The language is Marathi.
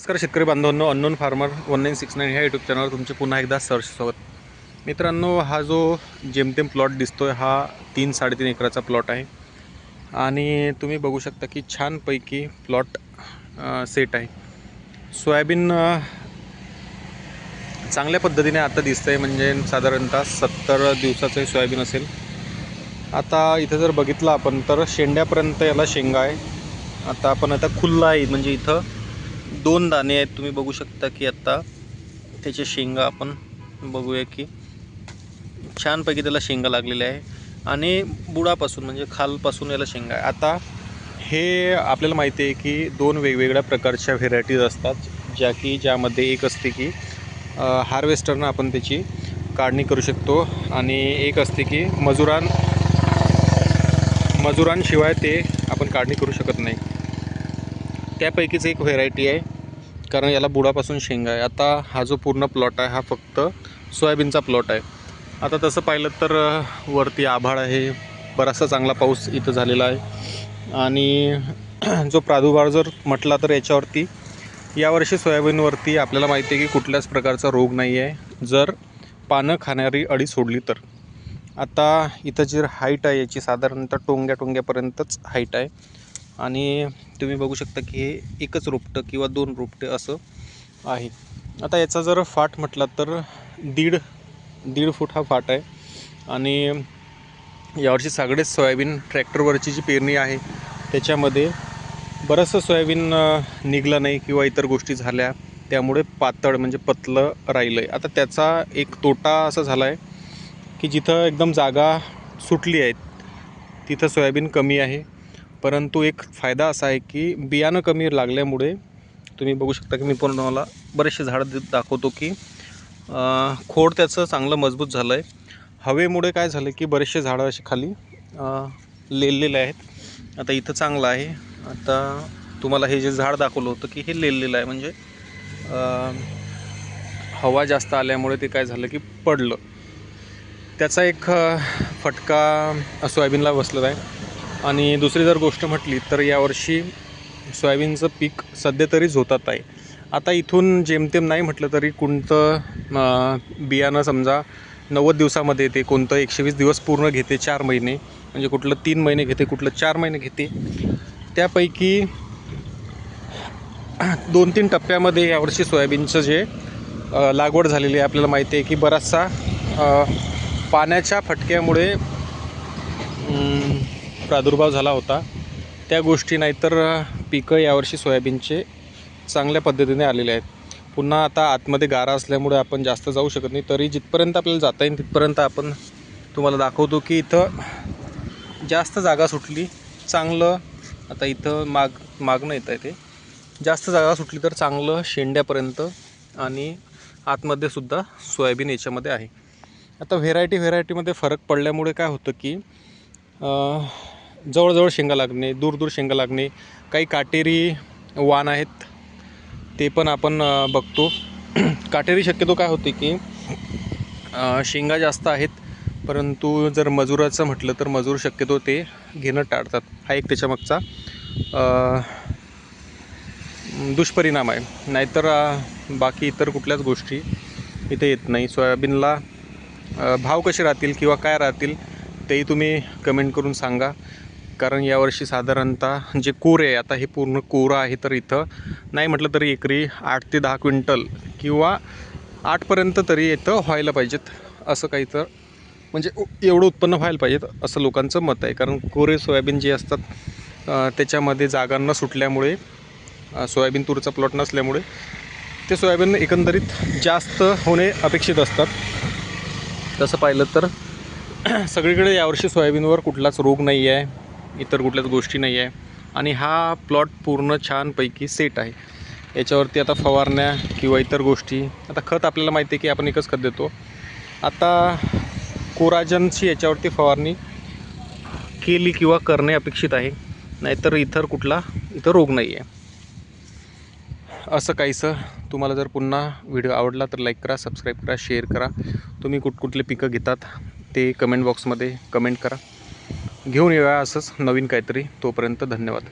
नमस्कार शेतकरी बांधवांनो unknown farmer one nine six nine ह्या यूट्यूब चॅनलवर तुमचे पुन्हा एकदा सर्च स्वागत. मित्रांनो हा जो जेमतेम प्लॉट दिसतोय हा तीन साडेतीन एकराचा प्लॉट आहे. आणि तुम्ही बघू शकता की छानपैकी प्लॉट सेट आहे. सोयाबीन चांगल्या पद्धतीने आता दिसतंय म्हणजे साधारणतः सत्तर दिवसाचं सोयाबीन असेल. आता इथं जर बघितलं आपण तर शेंड्यापर्यंत याला शेंगा आहे. आता आपण आता खुल्ला आहे म्हणजे इथं दोन दाणे आहेत तुम्ही बघू शकता की आत्ता त्याचे शेंगा आपण बघूया की छानपैकी त्याला शेंगा लागलेल्या आहे. आणि बुडापासून म्हणजे खालपासून याला शेंगा आहे. आता हे आपल्याला माहिती आहे की दोन वेगवेगळ्या प्रकारच्या व्हेरायटीज असतात ज्या की ज्यामध्ये एक असते की हार्वेस्टरनं आपण त्याची काढणी करू शकतो आणि एक असते की मजुरां मजुरांशिवाय ते आपण काढणी करू शकत नाही. त्यापैकीच एक व्हेरायटी आहे. कारण याला बुडापासून शेंगा आहे. आता हा जो पूर्ण प्लॉट आहे हा फक्त सोयाबीनचा प्लॉट आहे. आता तसं पाहिलं तर वरती आभाळ आहे. बराचसा चांगला पाऊस इथं झालेला आहे. आणि जो प्रादुर्भाव जर म्हटला तर याच्यावरती यावर्षी सोयाबीनवरती आपल्याला माहिती आहे की कुठल्याच प्रकारचा रोग नाही आहे. जर पानं खाणारी अळी सोडली तर. आता इथं जी हाईट आहे याची साधारणतः टोंग्या टोंग्यापर्यंतच हाईट आहे. आणि तुम्ही बघू शकता की हे एकच रोपटं किंवा दोन रोपटे असं आहे. आता याचा जर फाट म्हटला तर दीड दीड फूट हा फाट आहे. आणि यावर्षी सगळेच सोयाबीन ट्रॅक्टरवरची जी पेरणी आहे त्याच्यामध्ये बरंचसं सोयाबीन निघलं नाही किंवा इतर गोष्टी झाल्या. त्यामुळे पातळ म्हणजे पतलं राहिलं आहे आता त्याचा एक तोटा असा झाला आहे की जिथं एकदम जागा सुटली आहेत तिथं सोयाबीन कमी आहे. परंतु एक फायदा असा आहे की बियाणं कमी लागल्यामुळे तुम्ही बघू शकता की मी पण तुम्हाला बरेचसे झाडं दाखवतो की खोड त्याचं चांगलं मजबूत झालं आहे हवेमुळे काय झालं की बरेचसे झाडं असे खाली अं, लेलेले आहेत. आता इथं चांगलं आहे. आता तुम्हाला हे जे झाड दाखवलं होतं की हे लेलेलं आहे. म्हणजे हवा जास्त आल्यामुळे ते काय झालं की पडलं. त्याचा एक फटका सोयाबीनला बसलेला आहे. आणि दुसरी जर गोष्ट म्हटली तर यावर्षी सोयाबीनचं पीक सध्या तरी झोतात आहे. आता इथून जेमतेम नाही म्हटलं तरी कोणतं बियाणं समजा नव्वद दिवसामध्ये येते कोणतं एकशे वीस दिवस पूर्ण घेते चार महिने म्हणजे कुठलं तीन महिने घेते कुठलं चार महिने घेते. त्यापैकी दोन तीन टप्प्यामध्ये यावर्षी सोयाबीनचं जे लागवड झालेली आहे आपल्याला माहिती आहे की बराचसा पाण्याच्या फटक्यामुळे प्रादुर्भाव झाला होता. त्या गोष्टी नाहीतर तर पिकं यावर्षी सोयाबीनचे चांगल्या पद्धतीने आलेले आहेत. पुन्हा आता आतमध्ये गारा असल्यामुळे आपण जास्त जाऊ शकत नाही. तरी जिथपर्यंत आपल्याला जाता येईल तिथपर्यंत आपण तुम्हाला दाखवतो की इथं जास्त जागा सुटली चांगलं आता इथं माग मागणं येत आहे ते. जास्त जागा सुटली तर चांगलं शेंड्यापर्यंत आणि आतमध्ये सुद्धा सोयाबीन याच्यामध्ये आहे. आता व्हेरायटी व्हेरायटीमध्ये फरक पडल्यामुळे काय होतं की जवळजवळ शेंगा लागणे दूर दूर शेंगा लागणे काही काटेरी वाण आहेत ते पण आपण बघतो. काटेरी शक्यतो काय होते की शेंगा जास्त आहेत परंतु जर मजुराचं म्हटलं तर मजूर शक्यतो ते घेणं टाळतात. हा एक त्याच्यामागचा दुष्परिणाम आहे. नाहीतर बाकी इतर कुठल्याच गोष्टी इथे येत नाही. सोयाबीनला भाव कसे राहतील किंवा काय राहतील तेही तुम्ही कमेंट करून सांगा. कारण यावर्षी साधारणतः जे कोर आहे आता हे पूर्ण कोरं आहे तर इथं नाही म्हटलं तरी एकरी आठ ते दहा क्विंटल किंवा आठपर्यंत तरी इथं व्हायला पाहिजेत असं काही तर म्हणजे एवढं उत्पन्न व्हायला पाहिजेत असं लोकांचं मत आहे. कारण कोरे सोयाबीन जे असतात त्याच्यामध्ये जागा न सुटल्यामुळे सोयाबीन तूरचा प्लॉट नसल्यामुळे ते सोयाबीन एकंदरीत जास्त होणे अपेक्षित असतात. तसं पाहिलं तर सगळीकडे यावर्षी सोयाबीनवर कुठलाच रोग नाही आहे इतर कुठल्याच गोष्टी नाही आहे. आणि हा प्लॉट पूर्ण छानपैकी सेट आहे. याच्यावरती आता फवारण्या किंवा इतर गोष्टी आता खत आपल्याला माहिती आहे की आपण एकच खत देतो. आता कोराजनची याच्यावरती फवारणी केली किंवा करणे अपेक्षित आहे. नाहीतर इतर कुठला इथं रोग नाही आहे. असं काहीसं तुम्हाला जर पुन्हा व्हिडिओ आवडला तर लाईक करा सबस्क्राईब करा शेअर करा. तुम्ही कुठकुठले पिकं घेतात ते कमेंट बॉक्समध्ये कमेंट करा. घेऊन येऊया असंच नवीन काहीतरी. तोपर्यंत धन्यवाद.